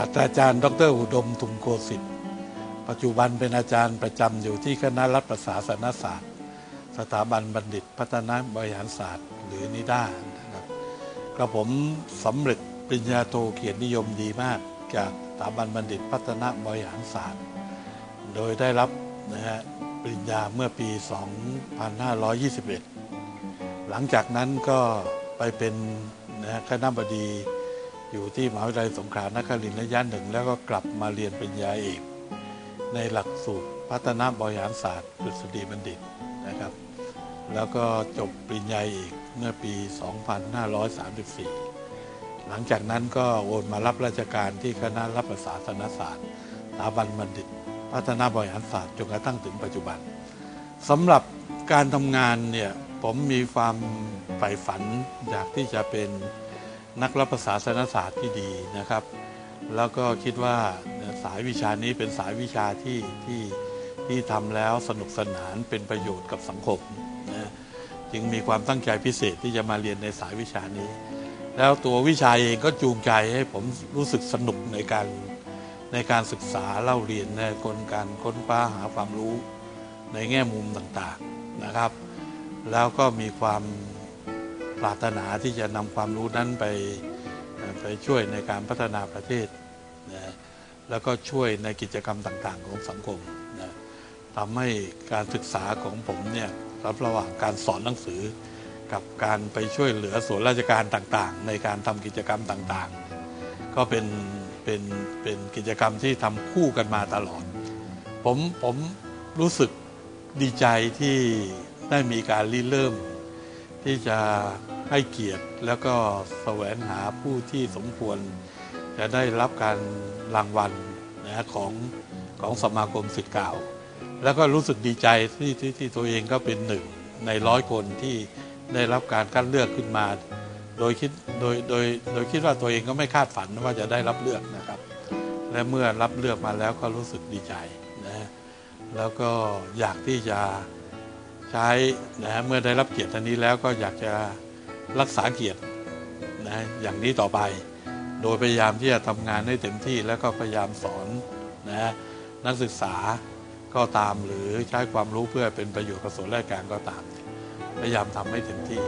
าสตราจารย์ ดร อุดมทุมโคสิทธิ์ปัจจุบันเป็นอาจารย์ประจำอยู่ที่คณะรัฐประศาสนศาสตร์ สถาบันบัณฑิต พัฒนาบริหารศาสตร์ หรือนิด้านะครับกระผมสำเร็จปริญญาโทเกียรตินิยมดีมาก จากสถาบันบัณฑิต พัฒนาบริหารศาสตร์ โดยได้รับนะฮะปริญญาเมื่อปี 2521 หลังจากนั้นก็ไปเป็นนะฮะคณะบดี อยู่ที่มหาวิทยาลัยสงขลานครินทร์ระยะหนึ่ง แล้วก็กลับมาเรียนปริญญาเอกในหลักสูตรพัฒนาบริหารศาสตร์ดุษฎีบัณฑิตนะครับ แล้วก็จบปริญญาเอกเมื่อปี 2534 หลังจากนั้นก็โอนมารับราชการที่คณะรัฐประศาสนศาสตร์สถาบันบัณฑิต พัฒนาบริหารศาสตร์จนกระทั่งถึงปัจจุบันสำหรับการทำงานเนี่ยผมมีความใฝ่ฝันอยากที่จะเป็น นักรัฐประศาสนศาสตร์ที่ดีนะครับ แล้วก็คิดว่าสายวิชานี้เป็นสายวิชาที่ที่ที่ทำแล้วสนุกสนานเป็นประโยชน์กับสังคมนะจึงมีความตั้งใจพิเศษที่จะมาเรียนในสายวิชานี้ แล้วตัววิชาเองก็จูงใจให้ผมรู้สึกสนุกในการในการศึกษาเล่าเรียนในคนการค้นคว้าหาความรู้ในแง่มุมต่างๆนะครับ แล้วก็มีความ ปรารถนาที่จะนำความรู้นั้นไปไปช่วยในการพัฒนาประเทศนะแล้วก็ช่วยในกิจกรรมต่างๆ ของสังคมนะทำให้การศึกษาของผมเนี่ยรับระหว่างการสอนหนังสือ กับการไปช่วยเหลือส่วนราชการต่างๆ ในการทำกิจกรรมต่างๆ ก็เป็นเป็นเป็นกิจกรรมที่ทำคู่กันมาตลอด ผมผมรู้สึกดีใจที่ได้มีการริเริ่ม ที่จะให้เกียรติแล้วก็แสวงหาผู้ที่สมควร จะได้รับการรางวัลนะของของสมาคมสิทธิ์เก่า แล้วก็รู้สึกดีใจที่ที่ที่ตัวเองก็เป็นหนึ่งในร้อยคนที่ได้รับการคัดเลือกขึ้นมา โดยคิดโดยโดยโดยคิดว่าตัวเองก็ไม่คาดฝันว่าจะได้รับเลือกนะครับ และเมื่อรับเลือกมาแล้วก็รู้สึกดีใจนะแล้วก็อยากที่จะ ใช้นะเมื่อได้รับเกียรติอันนี้แล้วก็อยากจะรักษาเกียรตินะอย่างนี้ต่อไป โดยพยายามที่จะทำงานให้เต็มที่แล้วก็พยายามสอนนะนักศึกษาก็ตามหรือใช้ความรู้เพื่อเป็นประโยชน์กับส่วนราชการก็ตาม พยายามทำให้เต็มที่